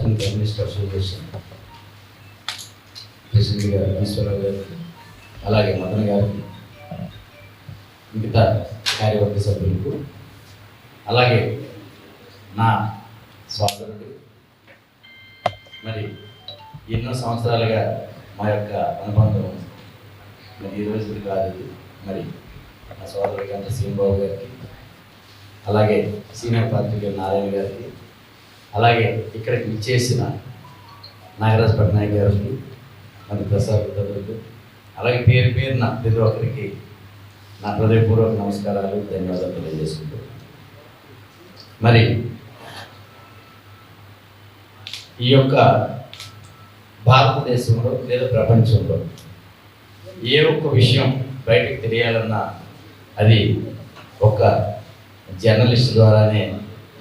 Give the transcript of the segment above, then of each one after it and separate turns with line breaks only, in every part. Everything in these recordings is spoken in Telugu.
జర్నలిస్ట్ అసోసియేషన్ ప్రెసిడెంట్ గారు ఈశ్వరరావు గారికి అలాగే మదన్ గారికి మిగతా కార్యవర్గ సభ్యులకు అలాగే నా సోదరుడు మరి ఎన్నో సంవత్సరాలుగా మా యొక్క అనుబంధం మరి ఈ రోజు కాదు మరి నా సోదరుడు గంట శ్రీబాబు గారికి అలాగే సీనియర్ పాత్రిక నారాయణ గారికి అలాగే ఇక్కడికి ఇచ్చేసిన నాగరాజ్ పట్నాయక్ గారికి మరి ప్రసాద్ తదులకు అలాగే పేరు పేరున ప్రతి ఒక్కరికి నా హృదయపూర్వక నమస్కారాలు ధన్యవాదాలు తెలియజేసుకుంటున్నాను మరి ఈ యొక్క భారతదేశంలో లేదా ప్రపంచంలో ఏ ఒక్క విషయం బయటకు తెలియాలన్నా అది ఒక జర్నలిస్ట్ ద్వారానే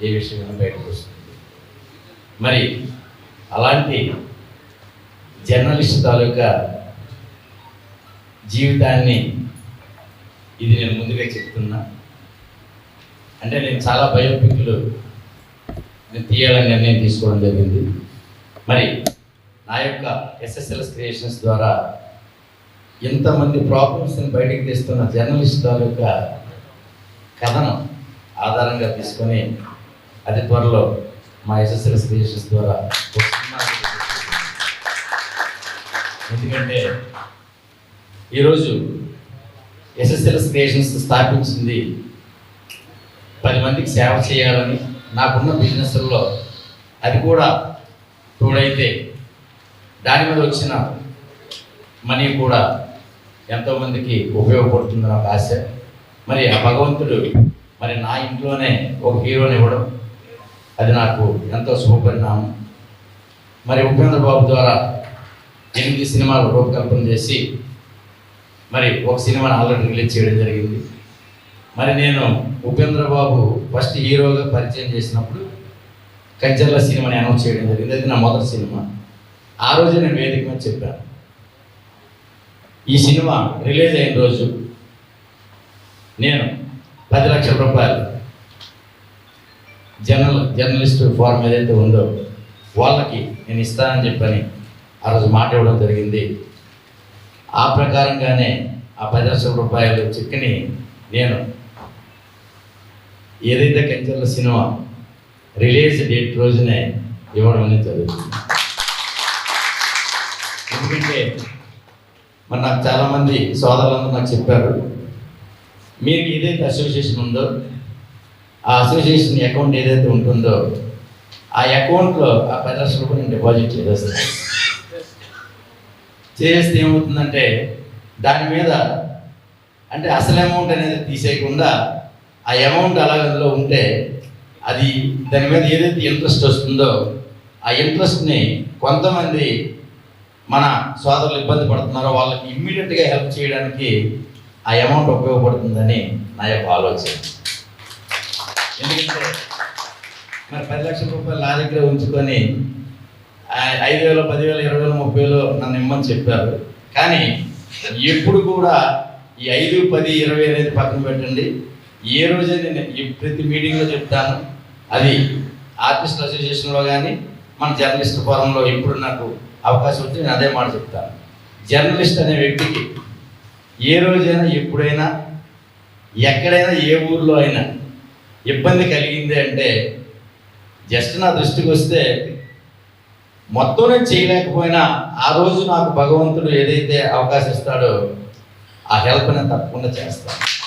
ఏ విషయం బయటకు వస్తుంది. మరి అలాంటి జర్నలిస్ట్ తాలూకా జీవితాన్ని ఇది నేను ముందుగా చెప్తున్నా. అంటే నేను చాలా బయోపిక్లు నేను తీయాలని నిర్ణయం తీసుకోవడం జరిగింది. మరి నా యొక్క ఎస్ఎస్ఎల్ఎస్ క్రియేషన్స్ ద్వారా ఎంతమంది ప్రాబ్లమ్స్ని బయటకు తీస్తున్న జర్నలిస్ట్ తాలూకా కథనం ఆధారంగా తీసుకొని అతి త్వరలో మా ఎస్ఎస్ఎల్ఎస్ క్రియేషన్స్ ద్వారా ఎందుకంటే ఈరోజు ఎస్ఎస్ఎల్స్ క్రియేషన్స్ స్థాపించింది పది మందికి సేవ చేయాలని నాకున్న బిజినెస్లో అది కూడా తోడైతే దాని మీద వచ్చిన మనీ కూడా ఎంతోమందికి ఉపయోగపడుతుంది నాకు ఆశ. మరి ఆ భగవంతుడు మరి నా ఇంట్లోనే ఒక హీరోని ఇవ్వడం అది నాకు ఎంతో శుభపరిణామం. మరి ఉపేంద్ర బాబు ద్వారా ఎనిమిది సినిమాలు రూపకల్పన చేసి మరి ఒక సినిమాని ఆల్రెడీ రిలీజ్ చేయడం జరిగింది. మరి నేను ఉపేంద్ర బాబు ఫస్ట్ హీరోగా పరిచయం చేసినప్పుడు కంచర్ల సినిమాని అనౌన్స్ చేయడం జరిగింది. అది నా మొదటి సినిమా. ఆ రోజు నేను వేదిక మీద చెప్పాను. ఈ సినిమా రిలీజ్ అయిన రోజు నేను పది లక్షల రూపాయలు జర్నల్ జర్నలిస్ట్ ఫారం ఏదైతే ఉందో వాళ్ళకి నేను ఇస్తానని చెప్పని ఆ రోజు మాట ఇవ్వడం జరిగింది. ఆ ప్రకారంగానే ఆ పది లక్షల రూపాయలు చెక్ని నేను ఏదైతే కంచెల సినిమా రిలీజ్ డేట్ రోజునే ఇవ్వడం అనేది జరుగుతుంది. ఎందుకంటే మరి నాకు చాలామంది సోదరులందరూ నాకు చెప్పారు మీకు ఏదైతే అసోసియేషన్ ఉందో ఆ అసోసియేషన్ అకౌంట్ ఏదైతే ఉంటుందో ఆ అకౌంట్లో ఆ పది లక్షల రూపాయలు నేను డిపాజిట్ చేసేస్తాను చేస్తే ఏమవుతుందంటే దాని మీద అంటే అసలు అమౌంట్ అనేది తీసేయకుండా ఆ అమౌంట్ అలాగ అందులో ఉంటే అది దాని మీద ఏదైతే ఇంట్రెస్ట్ వస్తుందో ఆ ఇంట్రెస్ట్ని కొంతమంది మన సోదరులు ఇబ్బంది పడుతున్నారో వాళ్ళకి ఇమ్మీడియట్గా హెల్ప్ చేయడానికి ఆ అమౌంట్ ఉపయోగపడుతుందని నా యొక్క ఆలోచన. ఎందుకంటే మరి పది లక్షల రూపాయలు నా దగ్గర ఉంచుకొని ఐదు వేలు పదివేలు ఇరవై వేలు ముప్పై వేలు నన్ను ఇమ్మని చెప్పారు. కానీ ఎప్పుడు కూడా ఈ ఐదు పది ఇరవై అనేది పక్కన పెట్టండి. ఏ రోజే నేను ప్రతి మీటింగ్లో చెప్తాను. అది ఆర్టిస్ట్ అసోసియేషన్లో కానీ మన జర్నలిస్ట్ ఫోరంలో ఎప్పుడు నాకు అవకాశం వస్తే నేను అదే మాట చెప్తాను. జర్నలిస్ట్ అనే వ్యక్తికి ఏ రోజైనా ఎప్పుడైనా ఎక్కడైనా ఏ ఊర్లో అయినా ఇబ్బంది కలిగింది అంటే జస్ట్ నా దృష్టికి వస్తే మొత్తం నేను చేయలేకపోయినా ఆ రోజు నాకు భగవంతుడు ఏదైతే అవకాశం ఇస్తాడో ఆ హెల్ప్ నేను తప్పకుండా చేస్తాను.